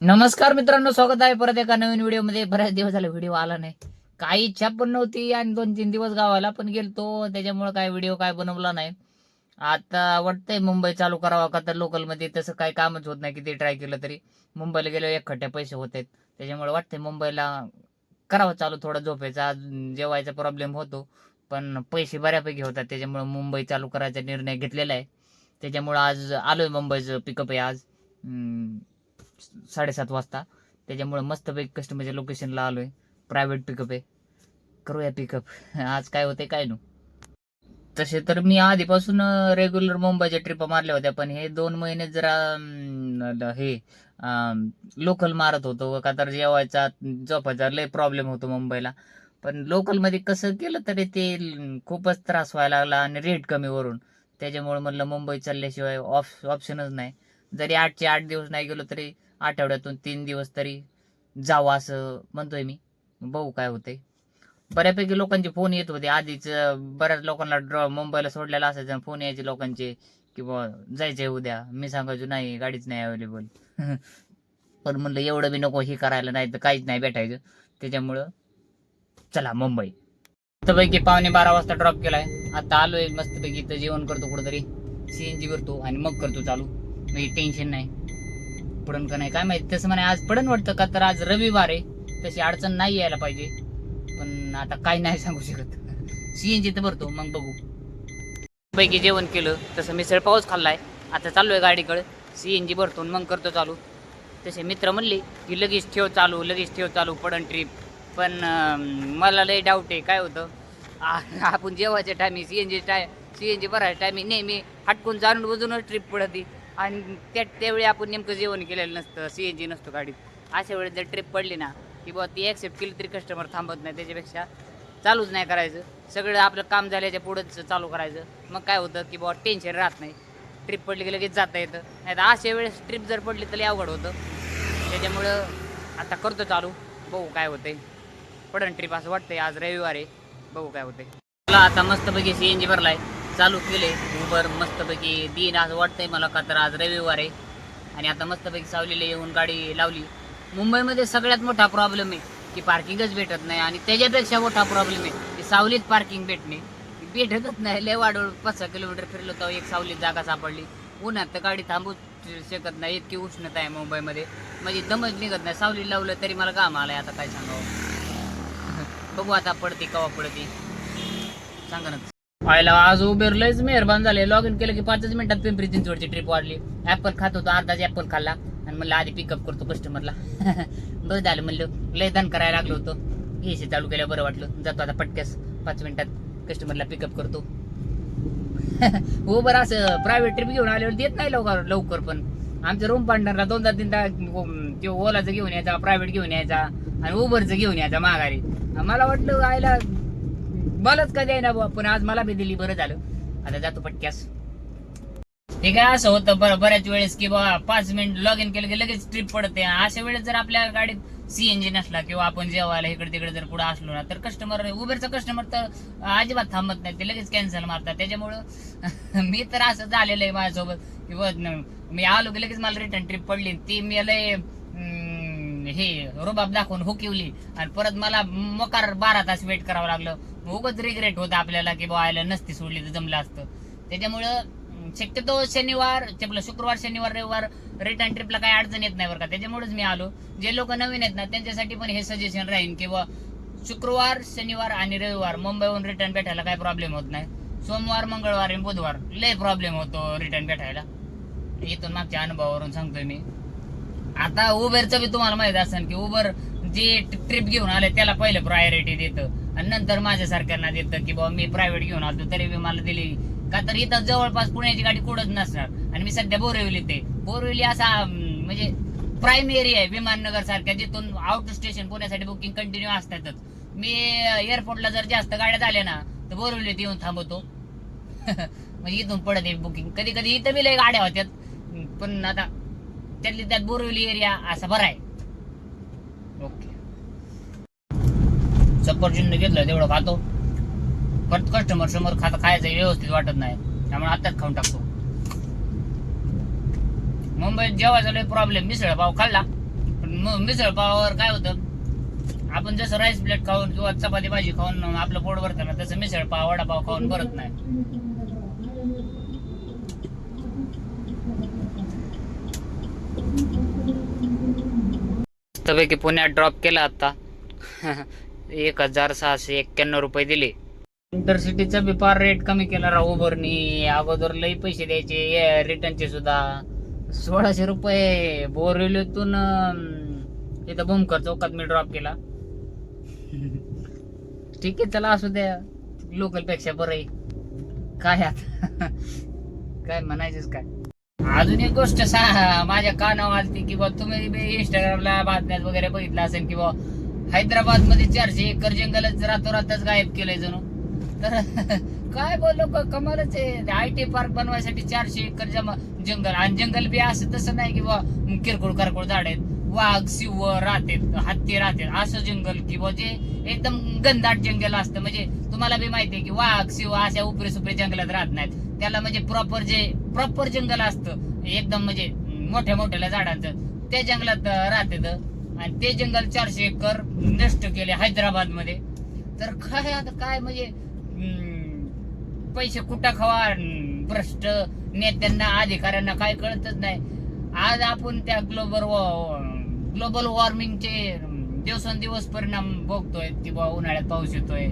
नमस्कार मित्रांनो स्वागत आहे परत एका नवीन व्हिडिओमध्ये बऱ्याच दिवस झाले व्हिडिओ आला नाही. काही इच्छा पण नव्हती आणि दोन तीन दिवस गावाला पण गेलतो. त्याच्यामुळे काय व्हिडिओ काय बनवला नाही. आता वाटतंय मुंबई चालू करावा का तर लोकलमध्ये तसं काही कामच होत नाही किती ट्राय केलं तरी. मुंबईला गेलो एक खट्ट्या पैसे होत आहेत. त्याच्यामुळे वाटतंय मुंबईला करावं चालू थोडं झोपेचा. आज जेवायचा प्रॉब्लेम होतो पण पैसे बऱ्यापैकी होतात. त्याच्यामुळे मुंबई चालू करायचा निर्णय घेतलेला आहे. त्याच्यामुळे आज आलोय मुंबईचं पिकअप आहे आज. साडेसात वाजता. त्याच्यामुळे मस्तपैकी कस्टमरच्या लोकेशनला आलोय. प्रायव्हेट पिकअप आहे. करूया पिकअप आज काय होते काय नो तसे तर मी आधीपासून रेग्युलर मुंबईच्या ट्रिप मारल्या होत्या पण हे दोन महिने जरा हे लोकल मारत होतो. का तर जेवायचा झोपायचा लय प्रॉब्लेम होतो मुंबईला. पण लोकलमध्ये कसं केलं तरी ते खूपच त्रास व्हायला लागला आणि रेट कमी वरून. त्याच्यामुळे म्हणलं मुंबई चालल्याशिवाय ऑफ ऑप्शनच नाही. जरी आठचे आठ दिवस नाही गेलो तरी आठवड्यातून तीन दिवस तरी जावं असं म्हणतोय मी. बघू काय होते बऱ्यापैकी लोकांचे फोन येत होते. आधीच बऱ्याच लोकांना ड्रॉ मुंबईला सोडलेला असायचं फोन यायचे लोकांचे की बुवा जायचंय उद्या. मी सांगायचो नाही गाडीच नाही अवेलेबल पण म्हणलं एवढं बी नको हे करायला नाही तर काहीच नाही भेटायचं. त्याच्यामुळं चला मुंबई मस्तपैकी पावणे बारा वाजता ड्रॉप केलाय. आता आलोय मस्तपैकी. इथं जेवण करतो कुठंतरी. सीएनजी करतो आणि मग करतो चालू. म्हणजे टेन्शन नाही. पडन का नाही. काय माहिती? तसं म्हणे आज पडन वाटतं का? तर आज रविवार आहे. तशी अडचण नाही यायला पाहिजे. पण आता काय नाही सांगू शकत. सीएनजी तर भरतो. मग बघू. पैकी जेवण केलं. तसं मिसळ पाऊस खाल्लाय. आता चाललोय गाडीकडे. सीएनजी भरतो मग करतो चालू. तसे मित्र म्हणले की लगेच ठेव चालू लगेच ठेव चालू पडन ट्रीप पण मला लय डाऊट आहे. काय होतं? आपण जेवायच्या टायमी सी एन जी टाय सी एन जी भरायच्या टायमी नेहमी हटकून जाणून बुजूनच ट्रिप पडती. आणि त्या त्यावेळी आपण नेमकं जेवण केलेलं नसतं सी एन जी नसतो गाडीत. अशा वेळेस जर ट्रिप पडली ना की बाबा ती ॲक्सेप्ट केली तरी कस्टमर थांबत नाही त्याच्यापेक्षा चालूच नाही करायचं. सगळं आपलं काम झाल्याच्या पुढंच चालू करायचं. मग काय होतं की बाबा टेन्शन राहत नाही. ट्रिप पडली की लगेच जाता येतं. नाही तर अशा वेळेस ट्रिप जर पडली तर अवघड होतं. त्याच्यामुळं आता करतो चालू. बघू काय होतंय. पडण ट्रिप असं वाटतंय. आज रविवार आहे. बघू काय होतंय. मला आता मस्तपैकी सी एन जी भरलाय. चालू केले. उबर मस्तपैकी दिन आज वाटतंय मला का तर आज रविवार आहे. आणि आता मस्तपैकी सावलीला येऊन गाडी लावली. मुंबईमध्ये सगळ्यात मोठा प्रॉब्लेम आहे की पार्किंगच भेटत नाही आणि त्याच्यापेक्षा मोठा प्रॉब्लेम आहे की सावलीत पार्किंग भेटणे. भेटतच नाही. लय वाढवून पाच सहा किलोमीटर फिरलो तर एक सावलीत जागा सापडली. उन्हात तर गाडी थांबू शकत नाही. इतकी उष्णता आहे मुंबईमध्ये. म्हणजे दमच निघत नाही. सावलीत लावलं तरी मला काम आलं आता काय सांगावं? बघू आता पडते कवा पडते. सांगा ना. व्हायला आज उबेर लयच मेहरबान झाले. लॉग इन केलं की पाचच मिनिटात पिंपरी चिंचवडची ट्रिप वाढली. ऍपल खात होतो अर्धाच ऍपल खाल्ला. आणि म्हणलं आधी पिकअप करतो कस्टमरला बरं झालं म्हणलं लय दण करायला लागलो होतो. एसी चालू केलं बरं वाटलं. जातो आता पटक्यास पाच मिनिटात कस्टमरला पिकअप करतो. उबर असं प्रायव्हेट ट्रिप घेऊन आल्यावर देत नाही लवकर लवकर पण. आमच्या रूम पार्टनरला दोनदा तीनदा ते ओलाचं घेऊन यायचा प्रायव्हेट घेऊन यायचा आणि उबरचं घेऊन यायचा माघारी. मला वाटलं आयला मलाच कधी आहे ना बुवा पण आज मला बी दिली बरं झालं. आता जातो पटक्यास. ते काय असं होतं बरं बऱ्याच वेळेस की बाबा पाच मिनिट लॉग इन केलं की लगेच ट्रिप पडते. अशा वेळेस जर आपल्या गाडीत सीएनजी नसला किंवा आपण जेवायला इकडे तिकडे जर कुठं असलो ना तर कस्टमर उबेरचा कस्टमर तर अजिबात थांबत नाही. ते लगेच कॅन्सल मारतात. त्याच्यामुळं मी तर असं झालेलं आहे माझ्यासोबत की मी आलो की लगेच मला रिटर्न ट्रिप पडली. ती मी लय हे रोबाब दाखवून हुकिवली. आणि परत मला मोकार बारा तास वेट करावं लागलं. उगच रिग्रेट होतं आपल्याला की बुवा आयला नसती सोडली तर जमलं असतं. त्याच्यामुळं शक्यतो शनिवार आपलं शुक्रवार शनिवार रविवार रिटर्न ट्रिपला काही अडचण येत नाही बरं का. त्याच्यामुळेच मी आलो. जे लोक नवीन आहेत ना त्यांच्यासाठी पण हे सजेशन राहीन की शुक्रवार शनिवार आणि रविवार मुंबईहून रिटर्न भेटायला काही प्रॉब्लेम होत नाही. सोमवार मंगळवार आणि बुधवार लय प्रॉब्लेम होतो रिटर्न भेटायला. इथून मागच्या अनुभवावरून सांगतोय मी. आता उबेरचं बी तुम्हाला माहीत असेल की उबर जे ट्रिप घेऊन आले त्याला पहिलं प्रायोरिटी देतं. नंतर माझ्यासारख्यांना देतं की बाबा मी प्रायव्हेट घेऊन आलो तरी बी मला दिली. का तर इथं जवळपास पुण्याची गाडी कुठंच नसणार. आणि मी सध्या बोरिवली ते बोरिवली असा म्हणजे प्राईम एरिया आहे विमाननगर सारख्या जिथून आउट स्टेशन पुण्यासाठी बुकिंग कंटिन्यू असतातच. मी एअरपोर्टला जर जास्त गाड्या झाल्या ना तर बोरिवलीत येऊन थांबवतो म्हणजे इथून पडत आहे बुकिंग कधी कधी इथं बी लय गाड्या होत्यात. पण आता त्यातली त्यात बोरिवली एरिया असा बरा आहे ओके सफरचंद घेतलं तेवढं खातो. परत कस्टमर समोर खाता खायचं व्यवस्थित वाटत नाही. त्यामुळे आताच खाऊन टाकतो. मुंबईत जेवायचा लय प्रॉब्लेम मिसळ पाव खाल्ला. म- मिसळ पावावर काय होतं? आपण जसं राईस प्लेट खाऊन किंवा चपाती भाजी खाऊन आपलं पोट भरतं ना तसं मिसळ पाव वडापाव खाऊन भरत नाही. पुण्यात ड्रॉप केला आता. एक हजार सहाशे एक्क्याण्णव रुपये दिले. इंटरसिटीचा बी फार रेट कमी केला राव उबरनी अगोदर लई पैसे द्यायचे. रिटर्नचे सुद्धा. सोळाशे रुपये. बोरिवलीतून इथं भूमकर चौकात मी ड्रॉप केला. ठीक आहे चला असू द्या. लोकलपेक्षा बरं आहे. काय आता? काय म्हणायचंच काय? अजून एक गोष्ट सा माझ्या कानावर आलती की बा तुम्ही इंस्टाग्रामला बातम्यात वगैरे बघितलं असेल की बा हैदराबादमध्ये चारशे एकर जंगलच रातोरातच गायब केलंय जणू. तर काय बोललो क- कमालच आहे. आय टी पार्क बनवायसाठी चारशे एकर जमा जंगल. आणि जंगल बी असं तसं नाही की बा किरकोळ करकोळ झाड आहेत. वाघ सिंह राहतात हत्ती राहतात असं जंगल की बा जे एकदम गंधाट जंगल असतं. म्हणजे तुम्हाला बी माहिती आहे की वाघ सिंह अशा उपरे सुपरे जंगलात राहत नाहीत. त्याला म्हणजे प्रॉपर जे प्रॉपर जंगल असतं. एकदम म्हणजे मोठ्या मोठ्या झाडांचं. त्या जंगलात राहतात. आणि ते जंगल चारशे एकर नष्ट केले हैदराबादमध्ये तर काय आता काय म्हणजे पैसे कुठं खावा? भ्रष्ट नेत्यांना अधिकाऱ्यांना काय कळतच नाही. आज आपण त्या ग्लोबल ग्लोबल वॉर्मिंगचे दिवसेंदिवस परिणाम बघतोय की बा उन्हाळ्यात पाऊस येतोय.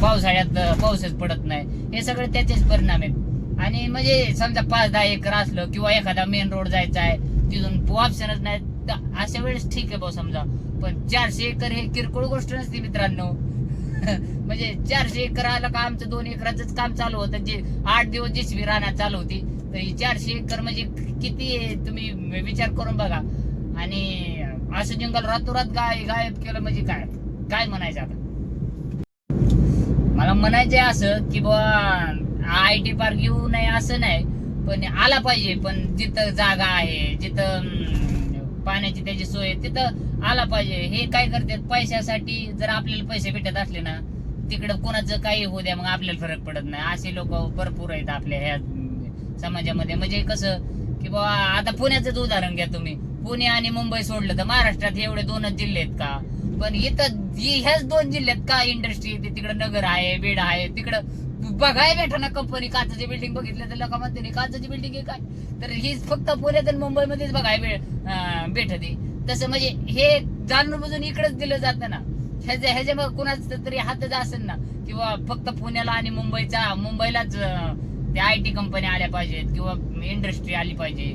पावसाळ्यात पाऊसच पडत नाही. हे सगळे त्याचेच परिणाम आहेत. आणि म्हणजे समजा पाच दहा एकर असलं किंवा एखादा मेन रोड जायचा आहे तिथून ऑप्शनच नाही अशा वेळेस ठीक आहे भाऊ समजा. पण चारशे एकर हे किरकोळ गोष्ट नसते मित्रांनो. म्हणजे चारशे एकर आलं का आमचं दोन एकराच काम चालू होतं. जे आठ दिवस जेसवी राहण्यात चालू होती. तर ही चारशे एकर म्हणजे किती आहे तुम्ही विचार करून बघा. आणि असं जंगल रातोरात गाय गायब केलं म्हणजे काय? काय म्हणायचं आता? मला म्हणायचं आहे असं की बा आय टी पार्क येऊ नये असं नाही. पण आला पाहिजे. पण जिथं जागा आहे जिथं पाण्याची त्याची सोय तिथं आला पाहिजे. हे काय करतात पैशासाठी जर आपल्याला पैसे भेटत असले ना तिकडं कोणाचं काही होऊ द्या मग आपल्याला फरक पडत नाही. असे लोक भरपूर आहेत आपल्या ह्या समाजामध्ये. म्हणजे कसं की बाबा आता पुण्याचंच उदाहरण घ्या तुम्ही. पुणे आणि मुंबई सोडलं तर महाराष्ट्रात एवढे दोनच जिल्हे आहेत का? पण इथं ह्याच दोन जिल्ह्यात का इंडस्ट्री येते तिकडं नगर आहे बीड आहे तिकडं बघाय भेटा ना कंपनी काचाची बिल्डिंग बघितलं तर लोक म्हणते काचाची बिल्डिंग आहे काय? तर ही फक्त पुण्यात आणि मुंबईमध्येच बघाय भेटते. तसं म्हणजे हे जाणून बुजून इकडेच दिलं जातं ना. ह्याच्या ह्याच्या मग कुणाच तरी हातच असेल ना किंवा फक्त पुण्याला आणि मुंबईचा मुंबईलाच त्या आय टी कंपन्या आल्या पाहिजेत किंवा इंडस्ट्री आली पाहिजे.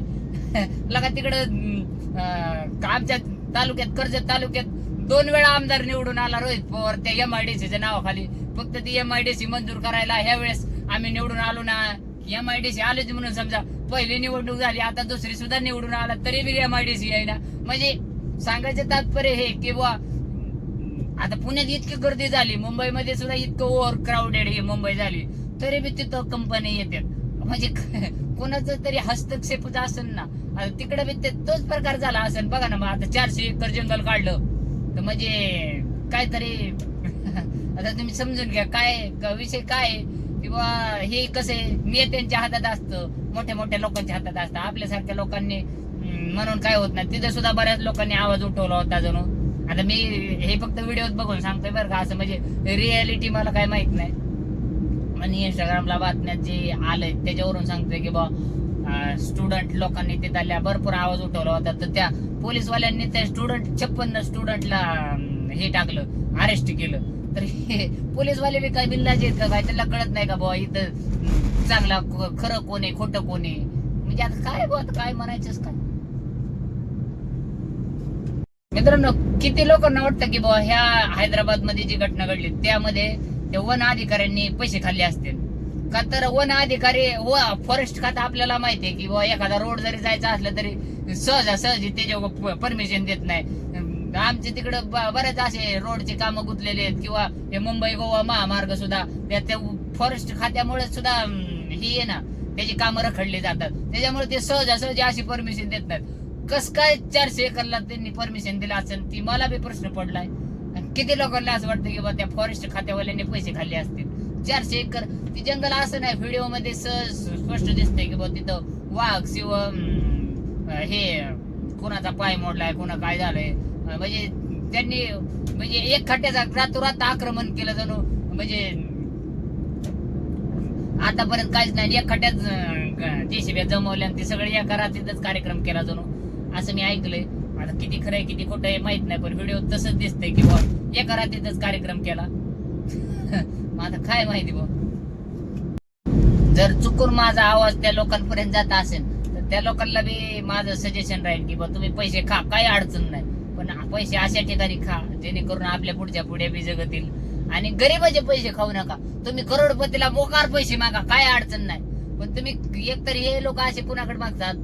लगा तिकडं अं, आमच्या तालुक्यात कर्जत तालुक्यात दोन वेळा आमदार निवडून आला रोहित पवार त्या एम आय डी सीच्या नावाखाली. फक्त ती एम आय डी सी मंजूर करायला ह्या वेळेस आम्ही निवडून आलो ना. एम आय डी सी आलेच म्हणून समजा पहिली निवडणूक झाली आता दुसरी सुद्धा निवडून आला तरी B M I D C आहे ना. म्हणजे सांगायचं तात्पर्य हे की बुवा आता पुण्यात इतकी गर्दी झाली मुंबईमध्ये सुद्धा इतकं ओव्हर क्राऊडेड ही मुंबई झाली तरी बी तिथं कंपनी येतात म्हणजे कोणाचं तरी हस्तक्षेपच असेल ना. आता तिकडे बी ते तोच प्रकार झाला असेल बघा ना मग आता चारशे एकर जंगल काढलं. तर म्हणजे काहीतरी आता तुम्ही समजून घ्या काय विषय काय किंवा हे कसे मी नेत्यांच्या हातात असतं मोठ्या मोठ्या लोकांच्या हातात असतं. आपल्यासारख्या लोकांनी म्हणून काय होत नाही. तिथे सुद्धा बऱ्याच लोकांनी आवाज उठवला होता जणू आता मी हे फक्त व्हिडिओ बघून सांगतोय बरं का. असं म्हणजे रियालिटी मला काय माहीत नाही. आणि इंस्टाग्रामला बातम्यात जे आलंय त्याच्यावरून सांगतोय की बा स्टुडंट लोकांनी तिथल्या भरपूर आवाज उठवला होता. तर त्या पोलीसवाल्यांनी त्या स्टुडंट छप्पन्न स्टुडंटला हे टाकलं अरेस्ट केलं. तर हे पोलीसवाले बी काय बिल्लाचे आहेत का काय त्याला कळत नाही का बाबा इथं चांगला खरं कोण आहे खोटं कोण आहे? म्हणजे आता काय बुवा, काय म्हणायचंच काय? मित्रांनो किती लोकांना वाटतं की बाबा ह्या हैदराबादमध्ये जी घटना घडली त्यामध्ये त्या वन अधिकाऱ्यांनी पैसे खाल्ले असतील. का तर वन अधिकारी व फॉरेस्ट खातं आपल्याला माहितीये की बाबा एखादा रोड जरी जायचा असला तरी सहजासहजी त्याच्या परमिशन देत नाही. आमचे आमच्या तिकडं बरेच असे रोडचे कामं गुंतलेले आहेत किंवा हे मुंबई गोवा महामार्ग सुद्धा त्या फॉरेस्ट खात्यामुळे सुद्धा ही आहे ना त्याची कामं रखडली जातात. त्याच्यामुळे ते सहजासहजी अशी परमिशन देत नाहीत. कस काय चारशे एकरला त्यांनी परमिशन दिलं असेल ती मला बी प्रश्न पडलाय. किती लोकांना असं वाटतं की बा त्या फॉरेस्ट खात्यावाल्यांनी पैसे खाल्ले असतील? चारशे एकर. ती जंगल असं नाही व्हिडिओमध्ये सहज स्पष्ट दिसतंय की बा तिथं वाघ शिव हे कुणाचा पाय मोडलाय कुणा काय झालंय. म्हणजे त्यांनी म्हणजे एक खड्ड्याचा रातोरात आक्रमण केलं जणू म्हणजे आतापर्यंत काहीच नाही. एक खड्ड्यात जेसीबी जमवल्या आणि ते सगळे एका रात्रीतच कार्यक्रम केला जणू असं मी ऐकलंय. आता किती खरंय किती खोटं आहे माहीत नाही पण व्हिडिओ तसंच दिसतंय की बुवा एका रात्रीतच कार्यक्रम केला. माझं काय माहिती बघ जर चुकून माझा आवाज त्या लोकांपर्यंत जात असेल तर त्या लोकांना बी माझं सजेशन राहील की बा तुम्ही पैसे खा काही अडचण नाही. पण पैसे अशा ठिकाणी खा जेणेकरून आपल्या पुढच्या पुढे बी जगतील. आणि गरीबाचे पैसे खाऊ नका. तुम्ही करोडपतीला मोकार पैसे मागा काय अडचण नाही. पण तुम्ही एकतर हे लोक असे कुणाकडे मागतात?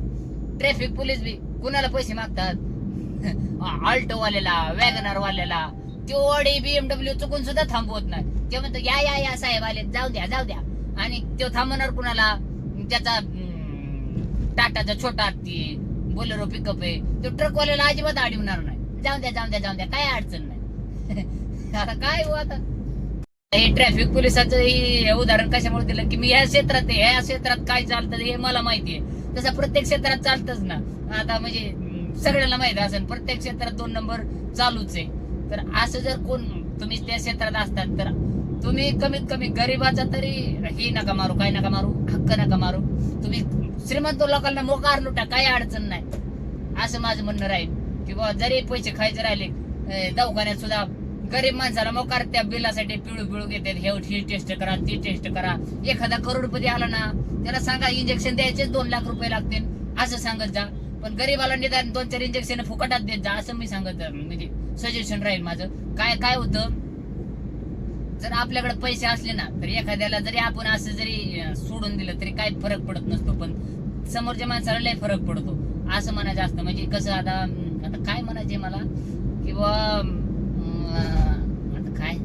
ट्रॅफिक पोलीस बी कुणाला पैसे मागतात? Alto वाल्याला WagonR वाल्याला. तेवढे बीएमडब्ल्यू चुकून सुद्धा थांबवत नाही. ते म्हणतो या या या साहेब आले जाऊ द्या जाऊ द्या. आणि तो थांबवणार कुणाला? त्याचा टाटाचा छोटा हत्ती बोलेरो पिकअप आहे. तो ट्रकवाल्याला अजिबात अडवणार नाही. जाऊ द्या जाऊ द्या जाऊ द्या काय अडचण नाही. आता काय हो आता? हे ट्रॅफिक पोलिसाचं हे उदाहरण कशामुळे दिलं? की मी ह्या क्षेत्रात आहे ह्या क्षेत्रात काय चालतं हे मला माहिती आहे. तसं प्रत्येक क्षेत्रात चालतच ना. आता म्हणजे सगळ्यांना माहिती असेल प्रत्येक क्षेत्रात दोन नंबर चालूच आहे. तर असं जर कोण तुम्ही त्या क्षेत्रात असतात तर तुम्ही कमीत कमी गरीबाचा तरी हे नका मारू काय नका मारू हक्क नका मारू. तुम्ही श्रीमंत लोकांना मोकार लुटा काही अडचण नाही. असं माझं म्हणणं राहील. की बाबा जरी पैसे खायचे राहिले दवाखान्यात सुद्धा गरीब माणसाला मोकार त्या बिलासाठी पिळू पिळू घेतात. हे ही टेस्ट करा ती टेस्ट करा. एखादा करोडपती आला ना त्याला सांगा इंजेक्शन द्यायचे दोन लाख रुपये लागतील. असं सांगत जा. पण गरीबाला निदान दोन चार इंजेक्शन फुकटात देत जा असं मी सांगत जा. म्हणजे सजेशन राहील माझं. काय काय होतं? जर आपल्याकडे पैसे असले ना तर एखाद्याला जरी आपण असं जरी सोडून दिलं तरी काही फरक पडत नसतो पण समोरच्या माणसाला लय फरक पडतो. असं म्हणायचं असतं म्हणजे कसं आता आता काय म्हणायचे मला? किंवा आता काय?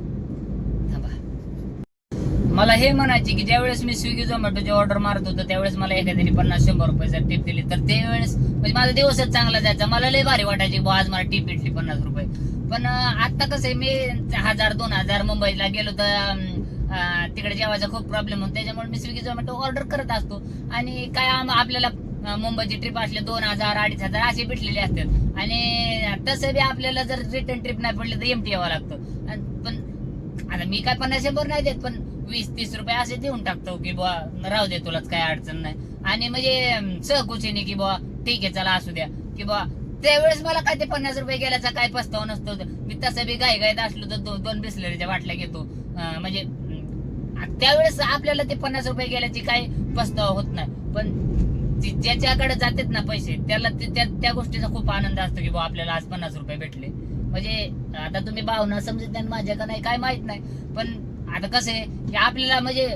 मला हे म्हणायचे की ज्यावेळेस मी स्विगी झोमॅटोची ऑर्डर मारत होतो त्यावेळेस मला एखाद्याने पन्नास शंभर रुपये जर टिप दिली तर त्यावेळेस म्हणजे माझा दिवसच चांगला जायचा. मला लय भारी वाटायची बुवा आज मला टीप भेटली पन्नास रुपये. पण आता कसं आहे मी हजार दोन हजार मुंबईला गेलो तर तिकडे जेवायचा खूप प्रॉब्लेम होतो. त्याच्यामुळे मी स्विगी झोमॅटो ऑर्डर करत असतो. आणि काय आपल्याला मुंबईची ट्रिप असले दोन हजार अडीच हजार असे भेटलेले असतात. आणि तसं बी आपल्याला जर रिटर्न ट्रिप नाही पडली तर एमटी यावं लागतं. पण आता मी काय पन्नास शंभर नाही देत पण वीस तीस रुपये असे देऊन टाकतो की बुवा राहू दे तुलाच काय अडचण नाही. आणि म्हणजे सहकुशीने की बुवा ठीक आहे चला असू द्या. की बुवा त्यावेळेस मला काय ते पन्नास रुपये गेल्याचा काय पस्ताव नसतो. मी तसं बी गाय गायत असलो तर दो- दोन बिसलरीच्या बाटल्या घेतो. म्हणजे त्यावेळेस आपल्याला ते पन्नास रुपये गेल्याची काय पस्ताव होत नाही. पण ज्याच्याकडे जातात ना पैसे त्याला त्या त्या गोष्टीचा खूप आनंद असतो की बुवा आपल्याला आज पन्नास रुपये भेटले. म्हणजे आता तुम्ही भावना समजत नाही माझ्या का नाही काय माहीत नाही. पण आता कसं आहे की आपल्याला म्हणजे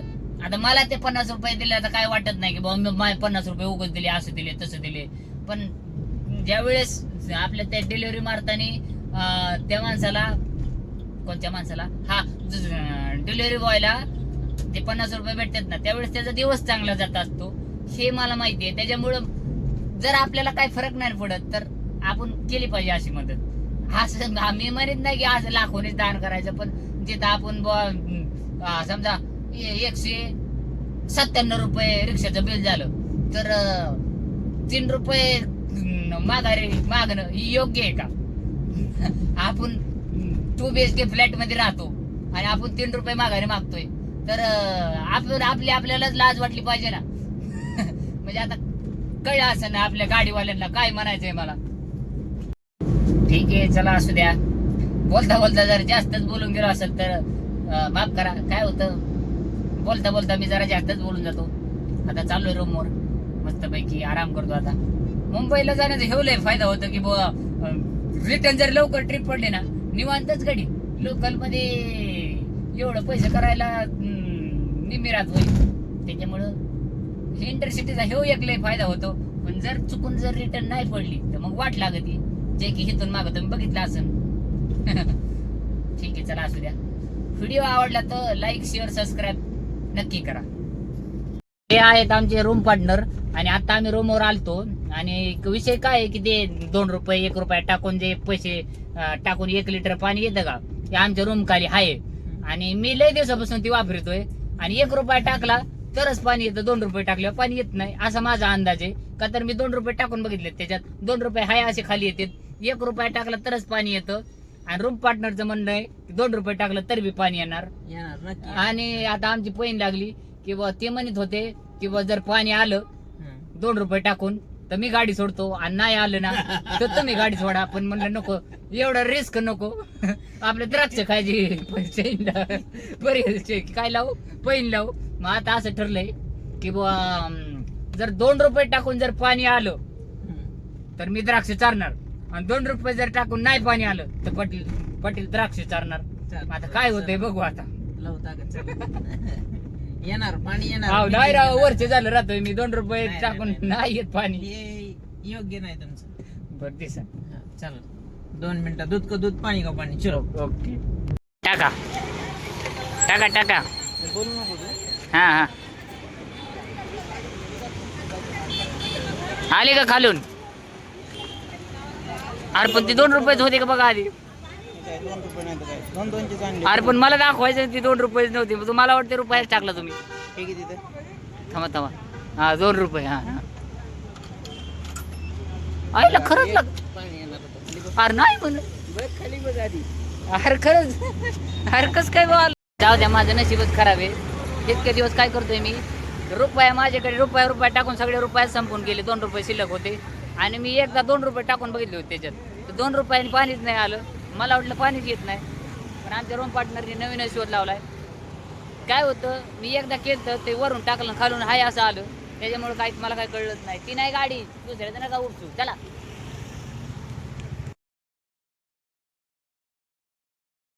आता मला ते पन्नास रुपये दिले आता काय वाटत नाही की बाबा पन्नास रुपये उगत दिले असं दिले तसं दिले. पण ज्यावेळेस आपल्या त्या डिलिव्हरी मारताना त्या माणसाला कोणत्या माणसाला? हा डिलिव्हरी बॉयला ते पन्नास रुपये भेटतात ना त्यावेळेस त्याचा दिवस चांगला जात असतो. हे मला माहिती आहे. त्याच्यामुळं जर आपल्याला काही फरक नाही पडत तर आपण केली पाहिजे अशी मदत. असं मी म्हणत नाही की असं लाखोनीच दान करायचं पण जिथं आपण बुवा, समजा एकशे सत्त्याण्णव रुपये रिक्षाचं बिल झालं. तर तीन रुपये माघारी मागणं ही योग्य आहे का? आपण टू बी एच के फ्लॅटमध्ये राहतो आणि आपण तीन रुपये माघारी मागतोय. तर आपण आपली आपल्यालाच लाज वाटली पाहिजे ना? म्हणजे आता कळलं असं ना आपल्या गाडीवाल्यांना काय म्हणायचंय मला? ठीक आहे चला असू द्या. बोलता बोलता जर जास्तच बोलून गेलो असेल तर माफ करा काय होतं? बोलता बोलता मी जरा जास्तच बोलून जातो. आता चाललोय रूमवर मस्तपैकी आराम करतो आता. मुंबईला जाण्याचा हेवलंय लय फायदा होतो की बुवा रिटर्न जर लवकर ट्रिप पडली ना निवांतच गडी लोकलमध्ये एवढं पैसे करायला निमिरात होईल त्याच्यामुळं इंटरसिटीचा हेव एक लय फायदा होतो. पण जर चुकून जर रिटर्न नाही पडली तर मग वाट लागती. जे की हिथून मागं तुम्ही बघितलं असेल ठीक आहे चला असू द्या. व्हिडिओ आवडला तर लाईक शेअर सबस्क्राईब नक्की करा. हे आहेत आमचे रूम पार्टनर आणि आता आम्ही रूमवर आलतो. आणि विषय काय आहे की ते दोन रुपये एक रुपये टाकून जे पैसे टाकून एक लिटर पाणी येतं का? ते आमच्या रूम खाली आहे. आणि मी लय दिवसापासून ती वापरतोय. आणि एक रुपया टाकला तरच पाणी येतं. दोन रुपये टाकल्यावर पाणी येत नाही. असा माझा अंदाज आहे. का तर मी दोन रुपये टाकून बघितले त्याच्यात. दोन रुपये हाय असे खाली येतात. एक रुपया टाकला तरच पाणी येतं. आणि रूम पार्टनरचं म्हणणं आहे की दोन रुपये टाकलं तर बी पाणी येणार. येणार नक्की. आणि आता आमची पैन लागली की बुवा ते म्हणत होते की बुवा जर पाणी आलं. दोन रुपये टाकून तर मी गाडी सोडतो आणि नाही आलं ना तर तुम्ही गाडी सोडा. पण म्हणलं नको एवढं रिस्क नको. आपले द्राक्ष खायची पैसे बरे काय लावू? पैन लावू. मग आता असं ठरलंय की बुवा अं, जर दोन रुपये टाकून जर पाणी आलं. तर मी द्राक्ष चारणार. आणि दोन रुपये जर टाकून नाही पाणी आलं तर पटील पटील द्राक्ष चारणार. आता काय होतंय बघू आता. लावता का चल. येणार पाणी येणार. नाही राव वरचे झालं राहतोय मी. दोन रुपये नाही, टाकून नाही, नाही. येत पाणी. हे योग्य नाही तुमचं. बरं दिसा. हा, चल. दोन मिनिटं दूध का दूध पाणी का पाणी? चलो ओके. टाका. टाका टाका. बोलू नको हा हा. आले का खालून? अरे पण ती दोन रुपयेच होते का बघा आधी? दोन रुपये नाही काय दोन दोनचे चांगले अरे पण मला दाखवायचं ती दोन रुपये नव्हती. मग तुम्हाला वाटते रुपयाच टाकला तुम्ही. ठीक आहे तिथं थांबा थांबा. हा दोन रुपये हा हा. आईला खरंच लाग पाणी येणार होतं. खाली बघ. अरे नाही म्हण बघ खाली बघ आधी अरे खरंच. अरे कस काय बोल जाऊ द्या माझं नशीबच खराब आहे. इतके दिवस काय करतोय मी? रुपया माझ्याकडे रुपया रुपया टाकून सगळे रुपये संपून गेले. दोन रुपये शिल्लक होते. आणि मी एकदा दोन रुपये टाकून बघितले होते त्याच्यात. तर दोन रुपयाने पाणीच नाही आलं. मला वाटलं पाणीच येत नाही. पण आमच्या रूम पार्टनरने नवीन शोध लावलाय. काय होतं? मी एकदा केलं तर ते वरून टाकलं खालून हाय असं आलं. त्याच्यामुळे काही मला काही कळलंच नाही. ती नाही गाडी. दुसऱ्याचं नका उपसू चला.